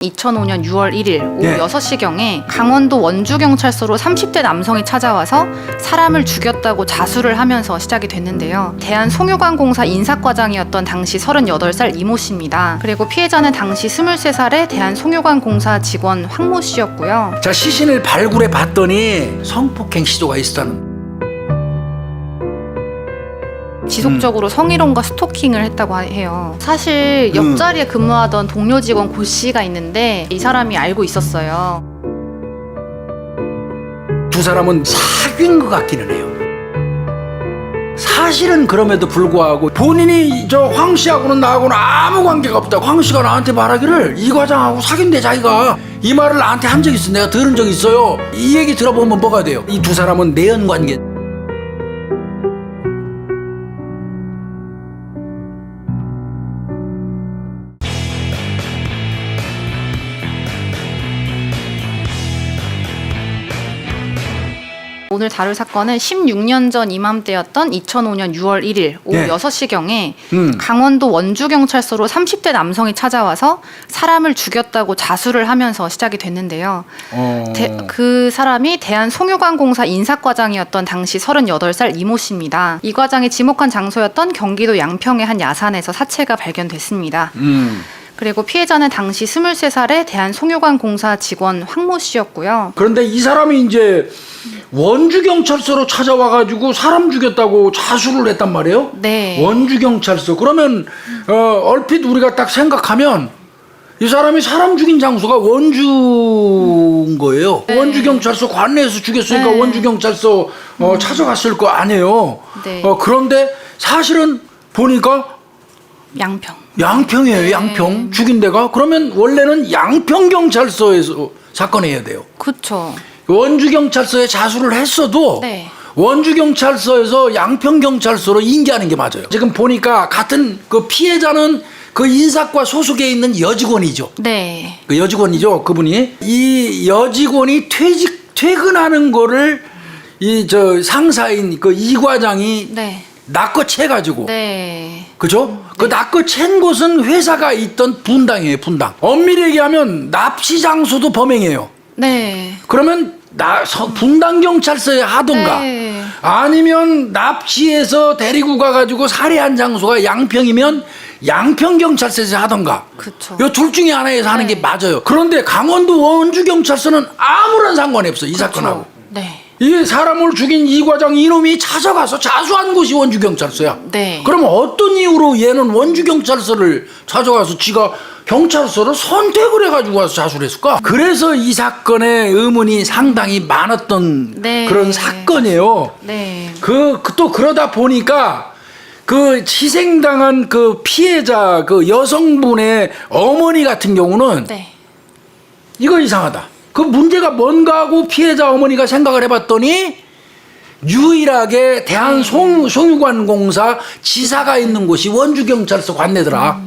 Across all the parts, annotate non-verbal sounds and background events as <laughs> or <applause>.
2005년 6월 1일 오후 예. 6시경에 강원도 원주경찰서로 30대 남성이 찾아와서 사람을 죽였다고 자수를 하면서 시작이 됐는데요. 대한송유관공사 인사과장이었던 당시 38살 이모 씨입니다. 그리고 피해자는 당시 23살의 대한송유관공사 직원 황모 씨였고요. 자 시신을 발굴해 봤더니 성폭행 시도가 있었다는 지속적으로 성희롱과 스토킹을 했다고 하- 해요. 사실 음. 옆자리에 근무하던 동료 직원 고 씨가 있는데 이 사람이 알고 있었어요. 두 사람은 사귄 것 같기는 해요. 사실은 그럼에도 불구하고 본인이 저 황 씨하고는 나하고는 아무 관계가 없다. 황 씨가 나한테 말하기를 이 과장하고 사귄대 자기가 이 말을 나한테 한 적 있어. 내가 들은 적 있어요. 이 얘기 들어보면 뭐가 돼요? 이 두 사람은 내연 관계. 오늘 다룰 사건은 16년 전 이맘때였던 2005년 6월 1일 오후 네. 6시경에 음. 강원도 원주경찰서로 30대 남성이 찾아와서 사람을 죽였다고 자수를 하면서 시작이 됐는데요. 어. 대- 그 사람이 대한송유관공사 인사과장이었던 당시 38살 이모 씨입니다. 이 과장이 지목한 장소였던 경기도 양평의 한 야산에서 사체가 발견됐습니다. 음. 그리고 피해자는 당시 23살의 대한송유관공사 직원 황모 씨였고요. 그런데 이 사람이 이제 원주 경찰서로 찾아와 가지고 사람 죽였다고 자수를 했단 말이에요. 네. 원주 경찰서. 그러면 어, 얼핏 우리가 딱 생각하면 이 사람이 사람 죽인 장소가 원주인 거예요. 네. 원주 경찰서 관내에서 죽였으니까 네. 원주 경찰서 어, 찾아갔을 거 아니에요. 네. 어, 그런데 사실은 보니까 양평. 양평이에요. 네. 양평 죽인 데가 그러면 원래는 양평 경찰서에서 사건해야 돼요. 그쵸. 원주 경찰서에 자수를 했어도 네. 원주 경찰서에서 양평 경찰서로 인계하는 게 맞아요. 지금 보니까 같은 그 피해자는 그 인사과 소속에 있는 여직원이죠. 네. 그 여직원이죠. 그분이 이 여직원이 퇴직 퇴근하는 거를 이 저 상사인 그 이 과장이 네. 낚아채 가지고 네. 그죠? 그 낚아챈 곳은 회사가 있던 분당이에요, 분당. 엄밀히 얘기하면 납치 장소도 범행이에요. 네. 그러면 나 서- 분당 경찰서에 하던가 네. 아니면 납치해서 데리고 가가지고 살해한 장소가 양평이면 양평 경찰서에서 하던가 그쵸. 이둘 중에 하나에서 하는 네. 게 맞아요. 그런데 강원도 원주 경찰서는 아무런 상관이 없어 이 사건하고. 네. 이 사람을 죽인 이 과장 이놈이 찾아가서 자수한 곳이 원주 경찰서야. 네. 그러면 어떤 이유로 얘는 원주 경찰서를 찾아가서 지가 경찰서를 선택을 해가지고 와서 자수를 했을까? 그래서 이 사건의 의문이 상당히 많았던 네. 그런 사건이에요. 네. 그 또 그러다 보니까 그 희생당한 그 피해자 그 여성분의 어머니 같은 경우는 네. 이거 이상하다. 그 문제가 뭔가 하고 피해자 어머니가 생각을 해봤더니 유일하게 대한 송, 송유관공사 지사가 있는 곳이 원주경찰서 관내더라.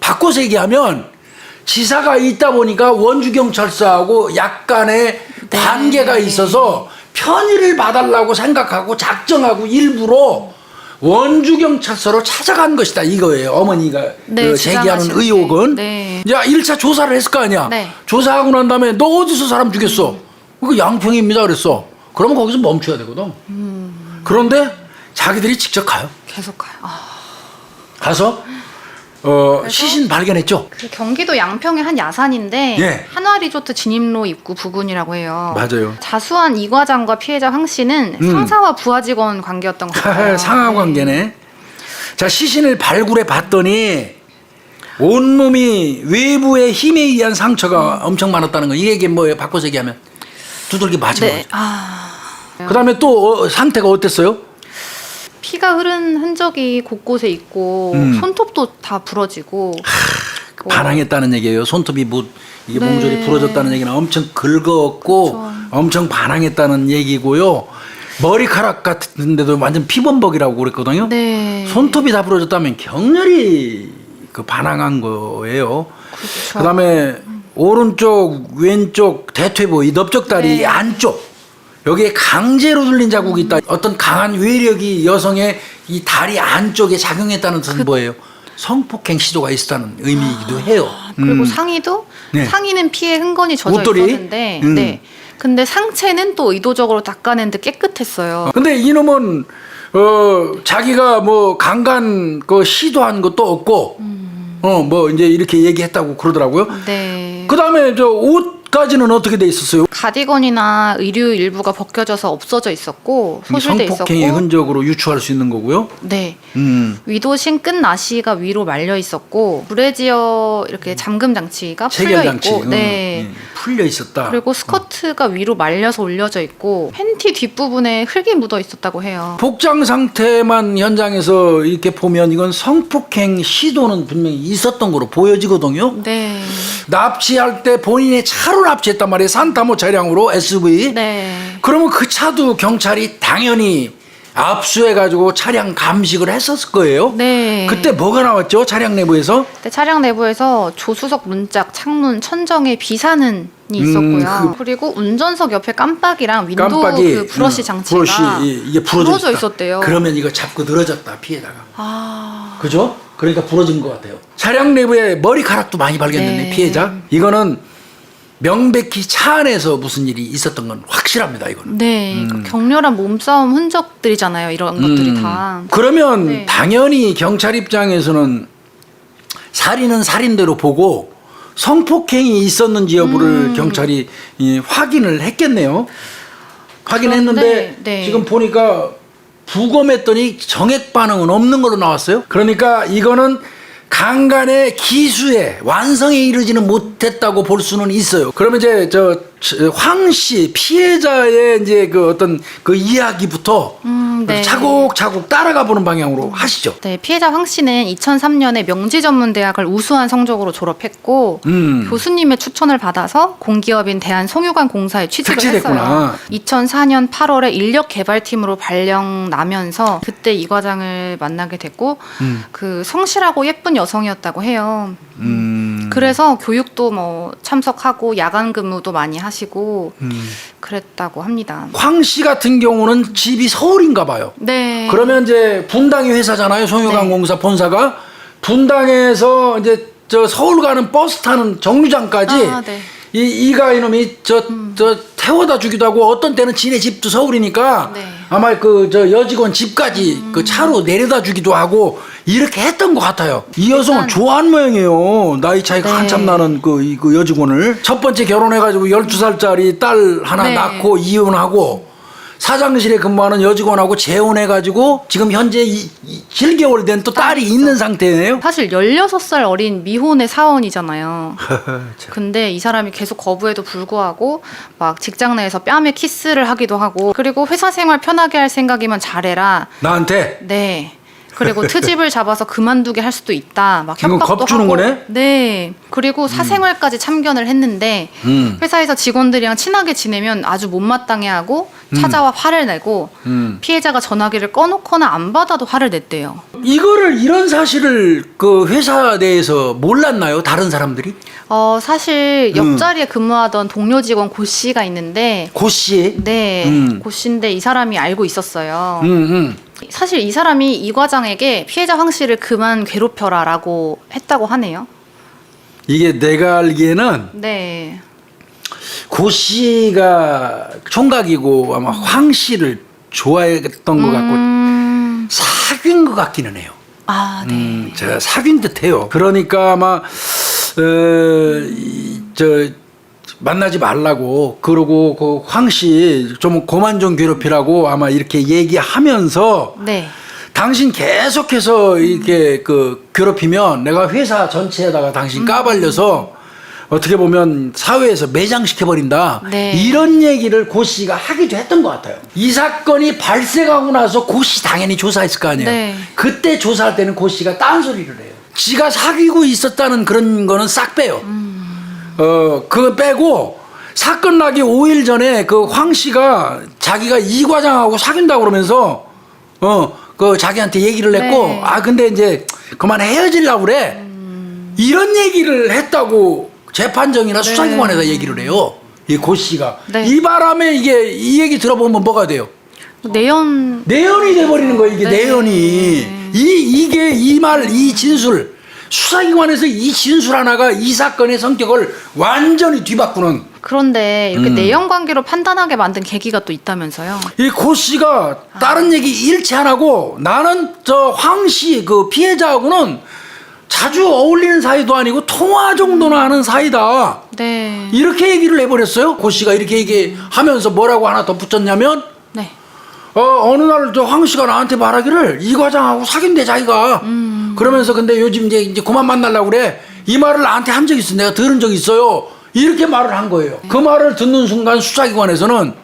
바꿔서 얘기하면 지사가 있다 보니까 원주경찰서하고 약간의 네. 관계가 있어서 편의를 봐달라고 생각하고 작정하고 일부러 원주 경찰서로 찾아간 것이다 이거예요 어머니가 네, 그 제기하는 주장하시는 의혹은 게. 네. 야 1차 조사를 했을 거 아니야 네. 조사하고 난 다음에 너 어디서 사람 죽였어 그 양평입니다 그랬어 그러면 거기서 멈춰야 되거든 음. 그런데 자기들이 직접 가요 계속 가요. 아. 가서 어, 시신 발견했죠 그 경기도 양평의 한 야산인데 예. 한화 리조트 진입로 입구 부근이라고 해요. 맞아요. 자수한 이 과장과 피해자 황 씨는 음. 상사와 부하 직원 관계였던 것 같아요. <laughs> 상하 관계네 자 시신을 발굴해 봤더니 온몸이 외부의 힘에 의한 상처가 엄청 많았다는 거 이게 뭐예요 바꿔서 얘기하면 두들기 맞은 네. 거죠 아. 그다음에 또 어, 상태가 어땠어요? 피가 흐른 흔적이 곳곳에 있고 음. 손톱도 다 부러지고 뭐 반항했다는 얘기예요. 손톱이 뭐 이게 네. 몸조리 부러졌다는 얘기는 엄청 긁었고 그렇죠. 엄청 반항했다는 얘기고요. 머리카락 같은데도 완전 피범벅이라고 그랬거든요. 네. 손톱이 다 부러졌다면 격렬히 그 반항한 거예요. 그렇죠. 그다음에 오른쪽 왼쪽 대퇴부 이 넓적다리 네. 안쪽 여기에 강제로 눌린 자국이 있다. 어떤 강한 외력이 여성의 이 다리 안쪽에 작용했다는 뜻은 뭐예요? 성폭행 시도가 있었다는 의미이기도 해요. 그리고 음. 상의도 네. 상의는 피해 흔건이 젖어 옷돌이? 있었는데 음. 네. 근데 상체는 또 의도적으로 닦아낸 듯 깨끗했어요. 근데 이놈은 어 자기가 뭐 강간 그 시도한 것도 없고 어 뭐 이제 이렇게 얘기했다고 그러더라고요. 네. 그다음에 저 옷 까지는 어떻게 돼 있었어요? 가디건이나 의류 일부가 벗겨져서 없어져 있었고 소실돼 성폭행의 있었고 흔적으로 유추할 수 있는 거고요. 네. 음. 위도신 끝 나시가 위로 말려 있었고 브래지어 이렇게 잠금 장치가 풀려 체결 장치 있고 음, 네. 음, 풀려 있었다. 그리고 스커트가 위로 말려서 올려져 있고 팬티 뒷부분에 흙이 묻어 있었다고 해요. 복장 상태만 현장에서 이렇게 보면 이건 성폭행 시도는 분명히 있었던 거로 보여지거든요. 네. 납치할 때 본인의 차로 납치했단 말이에요. 산타모 차량으로 SUV. 네. 그러면 그 차도 경찰이 당연히 압수해가지고 차량 감식을 했었을 거예요. 네. 그때 뭐가 나왔죠? 차량 내부에서? 그때 차량 내부에서 조수석 문짝, 창문, 천정에 비사는 이 있었고요. 그- 그리고 운전석 옆에 깜빡이랑 윈도우 깜빡이 그 브러쉬 음, 장치가 브러쉬 이- 이게 부러져. 있었대요. 그러면 이거 잡고 늘어졌다 피해다가. 아. 그죠? 그러니까 부러진 것 같아요. 차량 내부에 머리카락도 많이 발견됐네 네. 피해자. 이거는 명백히 차 안에서 무슨 일이 있었던 건 확실합니다. 이거는. 네. 그 격렬한 몸싸움 흔적들이잖아요. 이런 것들이 음. 다. 그러면 네. 당연히 경찰 입장에서는 살인은 살인대로 보고 성폭행이 있었는지 여부를 음. 경찰이 이, 확인을 했겠네요. 확인했는데 네. 지금 보니까 부검했더니 정액 반응은 없는 걸로 나왔어요. 그러니까 이거는 강간의 기수에 완성에 이르지는 못했다고 볼 수는 있어요. 그러면 이제 저황 씨 피해자의 이제 그 어떤 그 이야기부터 음, 네. 차곡차곡 따라가 보는 방향으로 하시죠. 네, 피해자 황 씨는 2003년에 명지 전문 대학을 우수한 성적으로 졸업했고 음. 교수님의 추천을 받아서 공기업인 대한 송유관 공사에 취직을. 했어요. 2004년 8월에 인력 개발팀으로 발령 나면서 그때 이 과장을 만나게 됐고 음. 그 성실하고 예쁜 여성이었다고 해요. 음. 그래서 교육도 뭐 참석하고 야간 근무도 많이 하시고 음. 그랬다고 합니다. 황 씨 같은 경우는 집이 서울인가 봐요. 네. 그러면 이제 분당이 회사잖아요. 송유관공사 본사가 분당에서 이제 저 서울 가는 버스 타는 정류장까지 아, 네. 이 이가 이놈이 저 저 태워다 주기도 하고 어떤 때는 지네 집도 서울이니까 네. 아마 그 저 여직원 집까지 그 차로 내려다 주기도 하고 이렇게 했던 것 같아요. 이 일단- 좋아하는 모양이에요. 나이 차이가 네. 한참 나는 그, 이- 그 여직원을 첫 번째 결혼해가지고 12살짜리 딸 하나 네. 낳고 이혼하고 사장실에 근무하는 여직원하고 재혼해가지고 지금 현재 이, 7개월 된 또 딸이 있는 상태네요. 사실 16살 어린 미혼의 사원이잖아요. <laughs> 근데 이 사람이 계속 거부에도 불구하고 막 직장 내에서 뺨에 키스를 하기도 하고 그리고 회사 생활 편하게 할 생각이면 잘해라. 나한테 네. 그리고 <laughs> 트집을 잡아서 그만두게 할 수도 있다. 막 협박도 겁 주는 하고. 거네? 네. 그리고 사생활까지 참견을 했는데 음. 회사에서 직원들이랑 친하게 지내면 아주 못마땅해하고 찾아와 화를 내고 음. 피해자가 전화기를 꺼놓거나 안 받아도 화를 냈대요. 이거를 이런 사실을 그 회사 내에서 몰랐나요? 다른 사람들이? 어 사실 음. 옆자리에 근무하던 동료 직원 고 씨가 있는데 고 씨. 네, 음. 고 씨인데 이 사람이 알고 있었어요. 음, 음. 사실 이 사람이 이 과장에게 피해자 황 씨를 그만 괴롭혀라라고 했다고 하네요. 이게 내가 알기에는 네. 고 씨가 총각이고 아마 황 씨를 좋아했던 것 같고 음, 사귄 것 같기는 해요. 아, 네. 음, 제가 사귄 듯해요. 그러니까 아마 어, 이, 저 만나지 말라고 그러고 그 황씨좀 그만 좀 괴롭히라고 아마 이렇게 얘기하면서 네. 당신 계속해서 이렇게 그 괴롭히면 내가 회사 전체에다가 당신 까발려서 어떻게 보면 사회에서 매장시켜 버린다. 네. 이런 얘기를 고 씨가 하기도 했던 것 같아요. 이 사건이 발생하고 나서 고 씨 당연히 조사했을 거 아니에요. 네. 그때 조사할 때는 고 씨가 딴소리를 해요. 지가 사귀고 있었다는 그런 거는 싹 빼요. 어, 그거 빼고 사건 나기 5일 전에 그 황 씨가 자기가 이 과장하고 사귄다고 그러면서 어, 그 자기한테 얘기를 했고 네. 아, 근데 이제 그만 헤어지려고 그래. 이런 얘기를 했다고 재판정이나 네. 수사기관에서 얘기를 해요. 이고 씨가. 네. 이 바람에 이게 이 얘기 들어보면 뭐가 돼요? 내연 내연이 돼버리는 거예요 이게 네. 내연이 이 이게 이 말 이 진술 수사기관에서 이 진술 하나가 이 사건의 성격을 완전히 뒤바꾸는 그런데 음. 이렇게 내연 관계로 판단하게 만든 계기가 또 있다면서요. 이고 씨가 다른 얘기 일치 안 하고 나는 저 황 씨 그 피해자하고는 자주 어울리는 사이도 아니고 통화 정도나 하는 사이다. 네. 이렇게 얘기를 해버렸어요. 고 씨가 이렇게 얘기하면서 뭐라고 하나 더 붙였냐면 네. 어, 어느 날 저 황 씨가 나한테 말하기를 이 과장하고 사귄대 자기가. 그러면서 근데 요즘 이제 이제 그만 만나려고 그래. 이 말을 나한테 한 적 있어. 내가 들은 적 있어요. 이렇게 말을 한 거예요. 그 말을 듣는 순간 수사기관에서는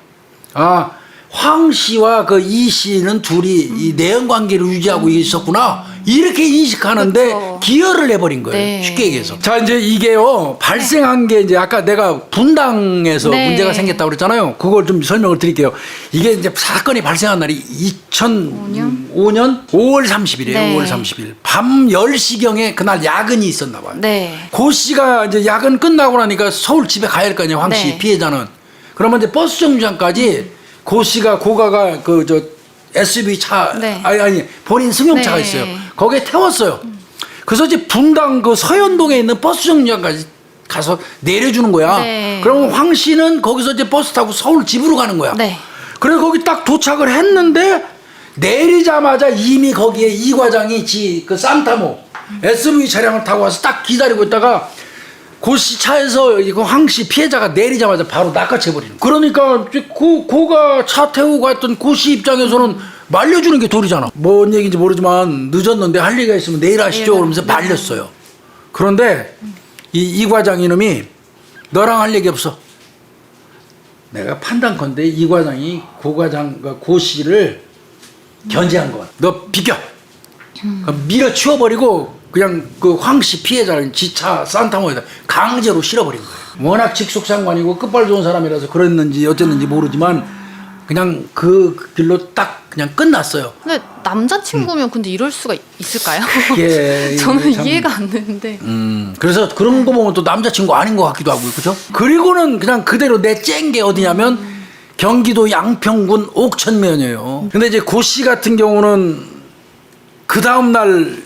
아, 황 씨와 그 이 씨는 둘이 이 내연 관계를 유지하고 있었구나. 이렇게 인식하는데 그렇죠. 기여를 해버린 거예요. 네. 쉽게 얘기해서. 자, 이제 이게요, 발생한 게 이제 아까 내가 분당에서 네. 문제가 생겼다고 그랬잖아요. 그걸 좀 설명을 드릴게요. 이게 이제 사건이 발생한 날이 2005년 5월 30일이에요. 네. 5월 30일. 밤 10시경에 그날 야근이 있었나 봐요. 네. 고 씨가 이제 야근 끝나고 나니까 서울 집에 가야 할 거 아니에요. 황씨 네. 피해자는. 그러면 이제 버스 정류장까지 고 씨가 고가가 그 저 SUV 차 네. 아니 아니 본인 승용차가 네. 있어요. 거기에 태웠어요. 그래서 이제 분당 그 서현동에 있는 버스 정류장까지 가서 내려주는 거야. 네. 그러면 황 씨는 거기서 이제 버스 타고 서울 집으로 가는 거야. 네. 그래서 거기 딱 도착을 했는데 내리자마자 이미 거기에 이 과장이 지 그 산타모 SUV 차량을 타고 와서 딱 기다리고 있다가 고씨 차에서 이거 황씨 피해자가 내리자마자 바로 낚아채 버리는. 거야. 그러니까 고 고가 차 태우고 갔던 고씨 입장에서는 말려주는 게 도리잖아. 뭔 얘기인지 모르지만 늦었는데 할 얘기가 있으면 내일 하시죠. 내일 그러면서 하- 네. 말렸어요. 그런데 이, 이 과장 이놈이 너랑 할 얘기 없어. 내가 판단컨대 이 과장이 고 과장 그고 씨를 견제한 거야. 너 비켜. 그럼 밀어치워버리고 그냥 그 황씨 피해자를 지차 산타모에다 강제로 실어버린 거예요. 워낙 직속상관이고 끝발 좋은 사람이라서 그랬는지 어쨌는지 모르지만 그냥 그 길로 딱 그냥 끝났어요. 근데 남자친구면 근데 이럴 수가 있을까요? 그게 <laughs> <laughs> 저는 참- 이해가 안 되는데. 음, 그래서 그런 거 보면 또 남자친구 아닌 것 같기도 하고, 그죠? 그리고는 그냥 그대로 내쨘 게 어디냐면 경기도 양평군 옥천면이에요. 근데 이제 고씨 같은 경우는 그 다음날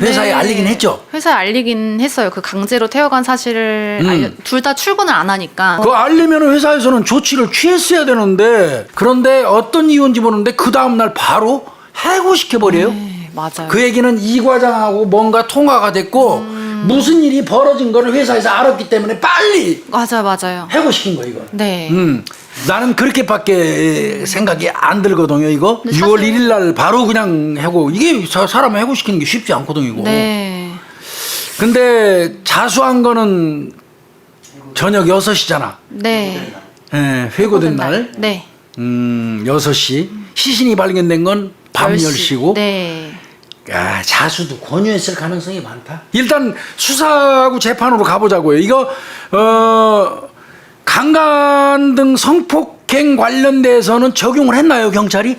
회사에 네. 알리긴 했죠. 회사에 알리긴 했어요. 그 강제로 태워간 사실을 음. 알려 둘 다 출근을 안 하니까. 그거 알리면 회사에서는 조치를 취했어야 되는데, 그런데 어떤 이유인지 모르는데 그 다음 날 바로 해고시켜 버려요. 네, 맞아요. 그 얘기는 이 과장하고 뭔가 통화가 됐고, 무슨 일이 벌어진 거를 회사에서 알았기 때문에 빨리 맞아 맞아요. 해고시킨 거야, 이거. 네. 음, 나는 그렇게밖에 생각이 안 들거든요, 이거. 근데 6월 사실- 1일 날 바로 그냥 해고. 이게 사- 사람 해고시키는 게 쉽지 않거든요, 이거. 네. 근데 자수한 거는 저녁 6시잖아. 네. 예, 회고된 날. 네. 음, 6시. 시신이 발견된 건 밤 10시. 10시 고. 네. 야, 자수도 권유했을 가능성이 많다. 일단 수사하고 재판으로 가보자고요. 이거 어 강간 등 성폭행 관련돼서는 적용을 했나요, 경찰이?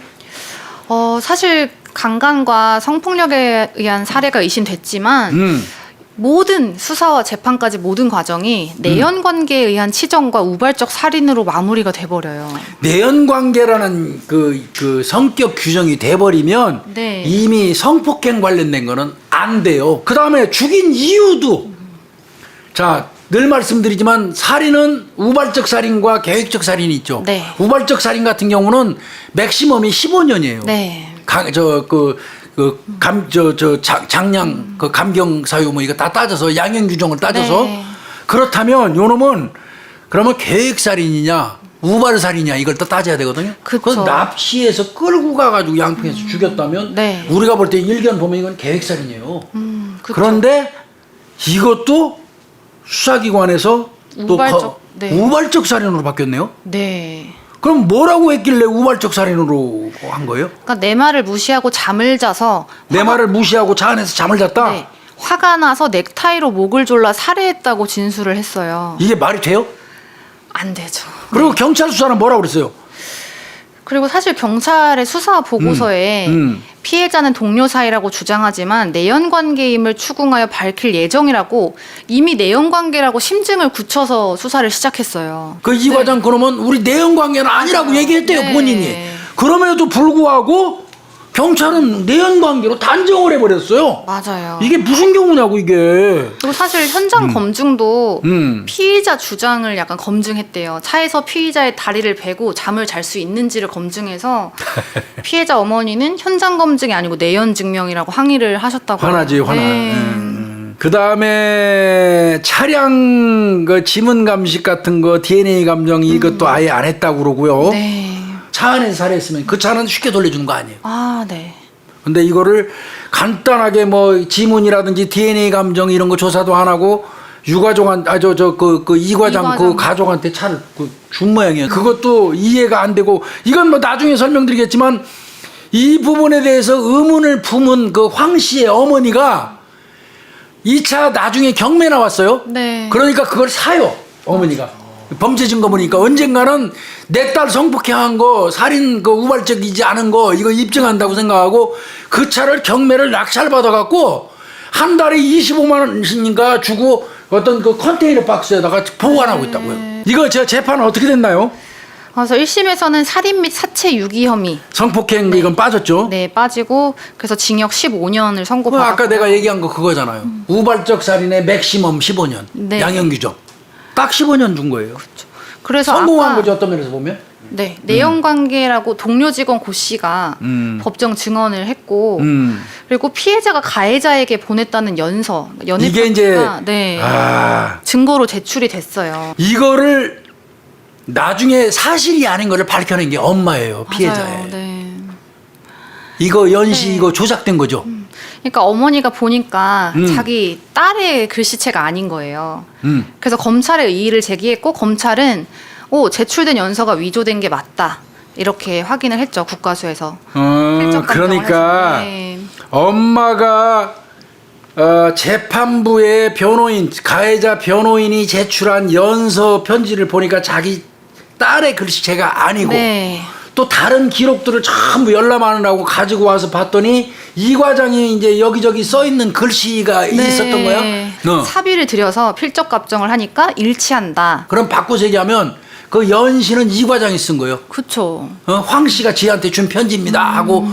어, 사실 강간과 성폭력에 의한 사례가 의심됐지만 음. 모든 수사와 재판까지 모든 과정이 음. 내연 관계에 의한 치정과 우발적 살인으로 마무리가 돼 버려요. 내연 관계라는 그, 그 성격 규정이 돼버리면 네. 이미 성폭행 관련된 거는 안 돼요. 그 다음에 죽인 이유도 자, 늘 말씀드리지만 살인은 우발적 살인과 계획적 살인이 있죠. 네. 우발적 살인 같은 경우는 맥시멈이 15년이에요. 네. 저그 그 감 저 저 장량 그 감경 사유 뭐 이거 다 따져서 양형 규정을 따져서 네. 그렇다면 요놈은 그러면 계획 살인이냐 우발 살인이냐 이걸 또 따져야 되거든요. 그건 납치해서 끌고 가가지고 양평에서 죽였다면 네. 우리가 볼 때 일견 보면 이건 계획 살인이에요. 음, 그쵸. 그런데 이것도 수사기관에서 또 우발적, 거- 네. 우발적 살인으로 바뀌었네요. 네. 그럼 뭐라고 했길래 우발적 살인으로 한 거예요? 그러니까 내 말을 무시하고 잠을 자서 내 말을 무시하고 차 안에서 잠을 잤다? 네. 화가 나서 넥타이로 목을 졸라 살해했다고 진술을 했어요. 이게 말이 돼요? 안 되죠. 그리고 경찰 수사는 뭐라고 그랬어요? 그리고 사실 경찰의 수사 보고서에 음, 음. 피해자는 동료 사이라고 주장하지만 내연 관계임을 추궁하여 밝힐 예정이라고 이미 내연 관계라고 심증을 굳혀서 수사를 시작했어요. 그 이 과장 그러면 우리 내연 관계는 아니라고 맞아요. 얘기했대요 네. 본인이. 그럼에도 불구하고 경찰은 내연 관계로 단정을 해버렸어요. 맞아요. 이게 무슨 경우냐고 이게. 그리고 사실 현장 검증도 음. 피의자 주장을 약간 검증했대요. 차에서 피의자의 다리를 베고 잠을 잘 수 있는지를 검증해서 <laughs> 피해자 어머니는 현장 검증이 아니고 내연 증명이라고 항의를 하셨다고. 화나지 화나. 네. 그 다음에 차량 그 지문 감식 같은 거 DNA 감정 이것도 아예 안 했다고 그러고요. 음. 네. 차 안에서 살해했으면 그 차는 쉽게 돌려주는 거 아니에요. 아, 네. 근데 이거를 간단하게 뭐 지문이라든지 DNA 감정 이런 거 조사도 안 하고 유가족한 아 저 저 그 그 이과장 그 이과장. 가족한테 차를 그준 모양이에요. 그것도 이해가 안 되고 이건 뭐 나중에 설명드리겠지만 이 부분에 대해서 의문을 품은 그 황 씨의 어머니가 이 차 나중에 경매 나왔어요. 네. 그러니까 그걸 사요 어머니가 범죄 증거 보니까 언젠가는 내 딸 성폭행한 거 살인 그 우발적이지 않은 거 이거 입증한다고 생각하고 그 차를 경매를 낙찰 받아갖고 한 달에 25만 원인가 주고 어떤 그 컨테이너 박스에다가 보관하고 있다고요. 이거 저 재판은 어떻게 됐나요? 그래서 1심에서는 살인 및 사체 유기 혐의 성폭행 이건 빠졌죠. 네, 빠지고 그래서 징역 15년을 그 선고받았고 아까 내가 얘기한 거 그거잖아요. 우발적 살인의 맥시멈 15년 네. 양형 규정 딱 15년 준 거예요. 그래서 성공한 아까 거죠 어떤 면에서 보면. 네, 내연 관계라고 동료 직원 고 씨가 음. 법정 증언을 했고 음. 그리고 피해자가 가해자에게 보냈다는 연서, 연애 이게 이제 네, 아 증거로 제출이 됐어요. 이거를 나중에 사실이 아닌 거를 밝혀낸 게 엄마예요 피해자의. 맞아요. 네. 이거 연시 네. 이거 조작된 거죠. 그러니까 어머니가 보니까 음. 자기 딸의 글씨체가 아닌 거예요. 음. 그래서 검찰에 이의를 제기했고 검찰은 오 제출된 연서가 위조된 게 맞다 이렇게 확인을 했죠 국가수에서. 어, 실적 감정을 그러니까 해서. 네. 엄마가 어, 재판부의 변호인 가해자 변호인이 제출한 연서 편지를 보니까 자기 딸의 글씨체가 아니고 네. 또 다른 기록들을 전부 열람하느라고 가지고 와서 봤더니 이 과장이 이제 여기저기 써 있는 글씨가 있었던 거야. 어. 사비를 들여서 필적 갑정을 하니까 일치한다. 그럼 바꿔서 얘기하면 그 연시는 이 과장이 쓴 거예요. 그쵸. 어, 황 씨가 지한테 준 편지입니다 하고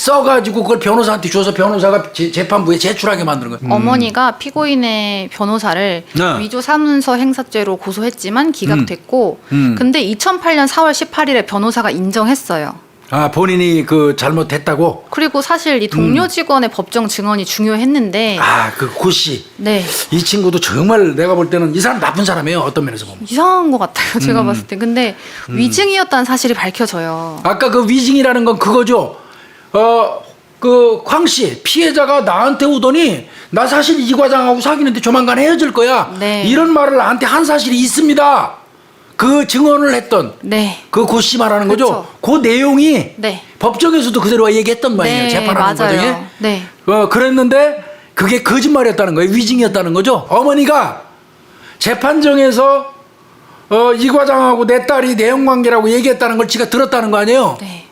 써가지고 그걸 변호사한테 줘서 변호사가 제- 재판부에 제출하게 만드는 거예요. 어머니가 피고인의 변호사를 음. 네. 위조 사문서 행사죄로 고소했지만 기각됐고 음. 근데 2008년 4월 18일에 변호사가 인정했어요. 아 본인이 그 잘못했다고. 그리고 사실 이 동료 직원의 법정 증언이 중요했는데 아그 고씨 네. 이 친구도 정말 내가 볼 때는 이 사람 나쁜 사람이에요 어떤 면에서 보면. 이상한 것 같아요. 제가 음. 봤을 때. 근데 위증이었다는 사실이 밝혀져요. 아까 그 위증이라는 건 그거죠. 어, 그, 광 씨, 피해자가 나한테 오더니, 나 사실 이 과장하고 사귀는데 조만간 헤어질 거야. 네. 이런 말을 나한테 한 사실이 있습니다. 그 증언을 했던, 네. 그 고 씨 말하는 거죠. 그 내용이 네. 법정에서도 그대로 얘기했던 모양이에요. 네, 재판하는 맞아요. 과정에. 네. 어, 그랬는데, 그게 거짓말이었다는 거예요. 위증이었다는 거죠. 어머니가 재판정에서, 어, 이 과장하고 내 딸이 내연관계라고 얘기했다는 걸 지가 들었다는 거 아니에요? 네.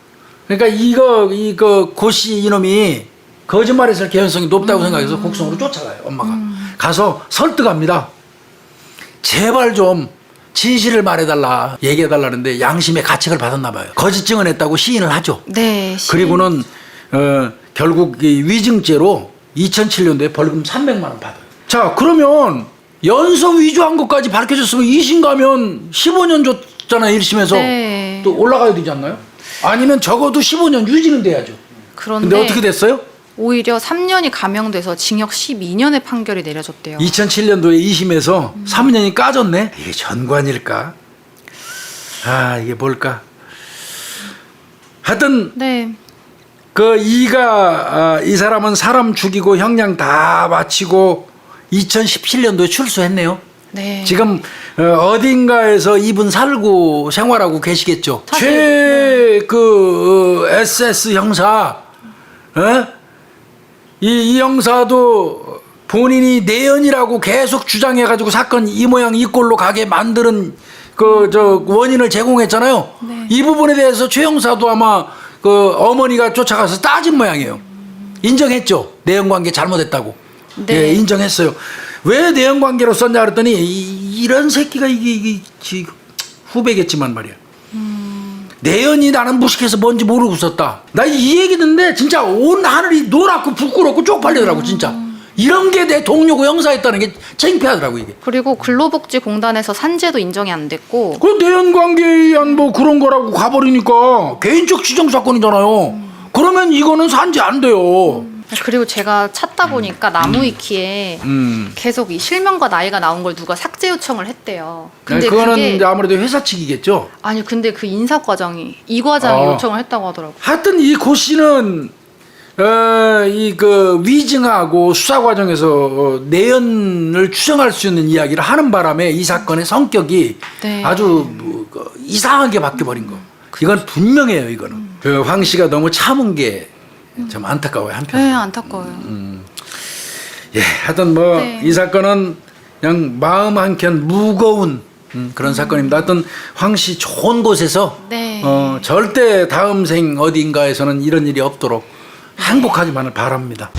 그러니까 이거 이거 고씨 이놈이 거짓말했을 개연성이 높다고 생각해서 곡성으로 쫓아가요 엄마가. 가서 설득합니다. 제발 좀 진실을 말해달라 얘기해달라는데 양심의 가책을 받았나 봐요. 거짓 증언했다고 시인을 하죠. 네. 시- 그리고는 어, 결국 이 위증죄로 2007년도에 벌금 300만 원 받아요. 자 그러면 연서 위조한 것까지 밝혀졌으면 2심 가면 15년 줬잖아요 1심에서. 네. 또 올라가야 되지 않나요? 아니면 적어도 15년 유지는 돼야죠. 그런데 근데 어떻게 됐어요? 오히려 3년이 감형돼서 징역 12년의 판결이 내려졌대요. 2007년도에 2심에서 3년이 까졌네. 이게 전관일까? 아 이게 뭘까? 하여튼 네. 그 이가 아, 이 사람은 사람 죽이고 형량 다 마치고 2017년도에 출소했네요. 네. 지금 어, 딘가에서 이분 살고 생활하고 계시겠죠. 최그 SS 형사, 어? 이, 이 형사도 본인이 내연이라고 계속 주장해가지고 사건 이 모양 이 꼴로 가게 만드는 그 저 원인을 제공했잖아요. 네. 이 부분에 대해서 최 형사도 아마 그 어머니가 쫓아가서 따진 모양이에요. 인정했죠. 내연 관계 잘못했다고. 네. 예, 인정했어요. 왜 내연 관계로 썼냐 그랬더니 이, 런 새끼가 이게 이게 지- 후배겠지만 말이야. 내연이 나는 무식해서 뭔지 모르고 있었다. 나 이 얘기 듣는데 진짜 온 하늘이 노랗고 부끄럽고 쪽팔리더라고 진짜. 이런 게 내 동료고 형사했다는 게 창피하더라고 이게. 그리고 근로복지공단에서 산재도 인정이 안 됐고 그 내연 관계에 의한 뭐 그런 거라고 가버리니까 개인적 지정 사건이잖아요. 그러면 이거는 산재 안 돼요. 그리고 제가 찾다 보니까 나무위키에 음. 계속 이 실명과 나이가 나온 걸 누가 삭제 요청을 했대요. 근데 그거는 그게 이제 아무래도 회사 측이겠죠. 아니 근데 그 인사 과장이 이 과장이 아. 요청을 했다고 하더라고. 하여튼 이 고 씨는 어, 이 그 위증하고 수사 과정에서 어, 내연을 추정할 수 있는 이야기를 하는 바람에 이 사건의 성격이 네. 아주 뭐, 그 이상하게 바뀌어 버린 거. 이건 분명해요. 이거는 그 황 씨가 너무 참은 게 좀 안타까워요 한편. 네 안타까워요. 예, 하여튼 뭐 네. 이 사건은 그냥 마음 한켠 무거운 음, 그런 사건입니다. 하여튼 황씨 좋은 곳에서 네. 어, 절대 다음 생 어딘가에서는 이런 일이 없도록 행복하기만을 바랍니다.